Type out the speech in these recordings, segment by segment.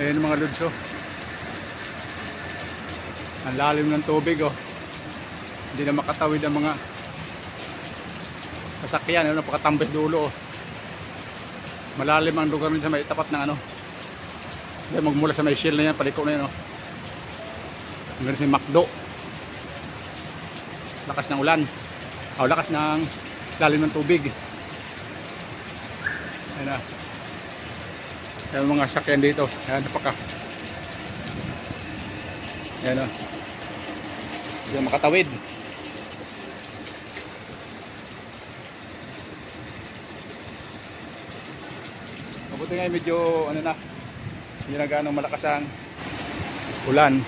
Ayan mga lods oh. Ang lalim ng tubig oh. Hindi na makatawid ang mga sasakyan. Ano, napakatambay dulo oh. Malalim ang lugar nito sa may tapat ng ano. Hindi magmula sa may shield na yan, paliko na yan oh. Hanggang sa may McDo. Lakas ng ulan. O, lakas ng lalim ng tubig. Ayan na. Ang mga sakyan dito. Ayan, napaka. Ayan o. Hindi na makatawid. Mabuti nga medyo ano na. Hindi na gaano malakas ang ulan.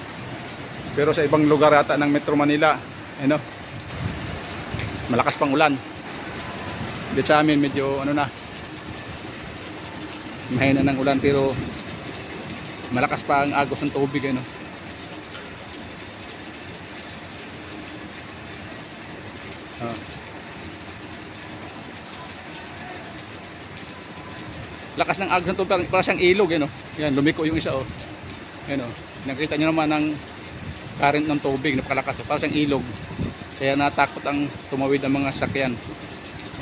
Pero sa ibang lugar ata ng Metro Manila, ano, malakas pang ulan. Dito sa amin medyo ano na, mahina ng ulan pero malakas pa ang agos ng tubig ano. Ah. Lakas ng agos ng tubig, para siyang ilog ano. Yan, lumiko yung isa oh. Yan oh. Nakita niyo naman ang current ng tubig, napakalakas, oh. para siyang ilog. Kaya natakot ang tumawid ang mga sakyan.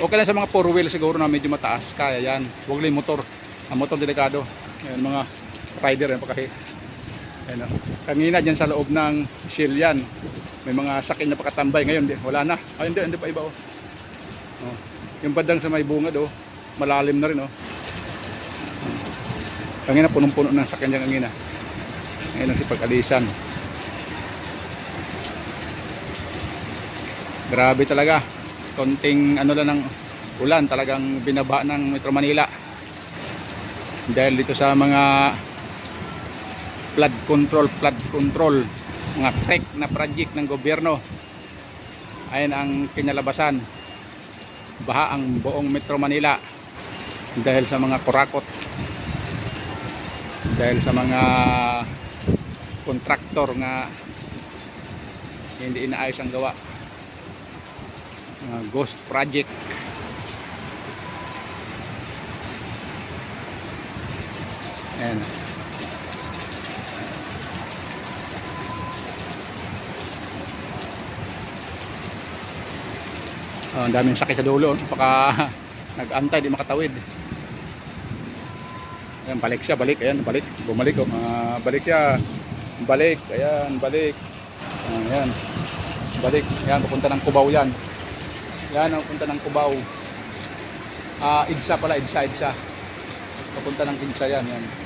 Okay lang sa mga four wheel siguro na medyo mataas, kaya yan. Huwag lang motor. Ang motor delikado. Ayan, mga rider yan pagkahi. Ayan, oh. Kanina dyan sa loob ng shield yan. May mga sakyan na pakatambay ngayon. Di, wala na. Ay, hindi, hindi pa iba. Oh. Oh. Yung badang sa may bungad, oh. malalim na rin. Oh. Kanina punong-puno ng sakyan dyan kanina. Ngayon ang sipag-alisan. Grabe talaga. Konting ano lang ng ulan talagang binaba ng Metro Manila. Dahil dito sa mga flood control, flood control, mga tech na project ng gobyerno. Ayan ang kinalabasan. Baha ang buong Metro Manila dahil sa mga kurakot. Dahil sa mga kontraktor nga hindi inaayos ang gawa mga ghost project Ayan. Oh, ang daming sakit sa dulo. Baka nag-antay, di makatawid. Ayan, balik siya, balik. Ayan, balik. Bumalik. Oh. Ah, balik siya. Balik. Ayan, balik. Ayan. Balik. Ayan, pupunta ng Cubao yan. Yan ang punta ng Cubao. Ah, Idsa pala, Idsa, Idsa. Papunta ng Idsa yan, yan.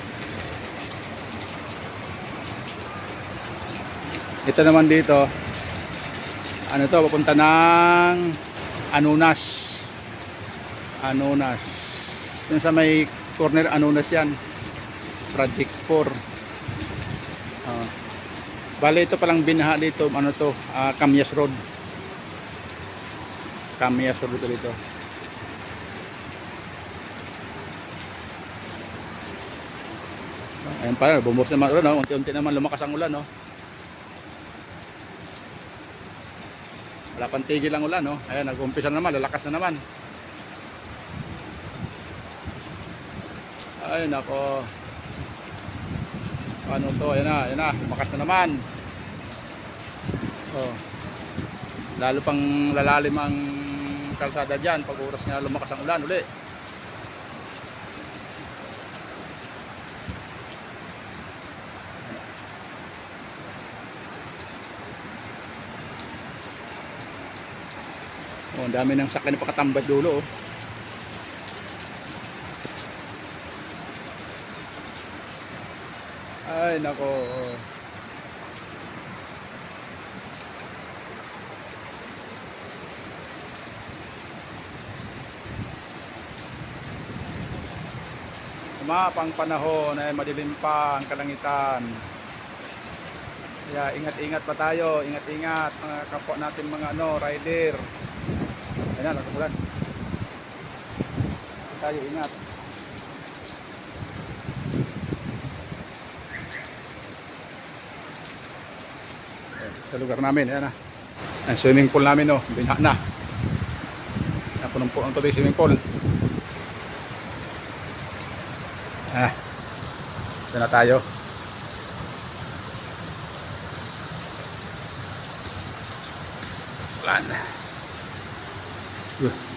Ito naman dito. Ano to, papunta ng Anunas. Anunas. Yung sa may corner Anunas yan. Project 4. Ah. Bale, ito palang binaha dito, ano to, ah, Camyas Road. Camyas Road ito dito. Ayun pa, bumos naman ulan, no? unti-unti naman lumakas ang ulan. No? Wala pang tigil ang ulan. No? Ayan, nag-umpisa na naman, lalakas na naman. Ay, nako. Ano to? Ayan na, ayan na, lumakas na naman. Oh. Lalo pang lalalim ang kalsada dyan pag oras na lumakas ang ulan uli. Oh, dami ng sakyan na pakatambad dulo. Oh. Ay, nako. oh. Sumapang panahon ay madilim pa ang kalangitan. Kaya ingat-ingat pa tayo, ingat-ingat mga kapwa natin mga ano, rider. Ayan, nakamulan. Tayo ingat. Sa lugar namin, ayan na. Ang swimming pool namin, no, binha na. Napunong po ang tubig swimming pool. Ah. Ito na tayo. Plan. Uh,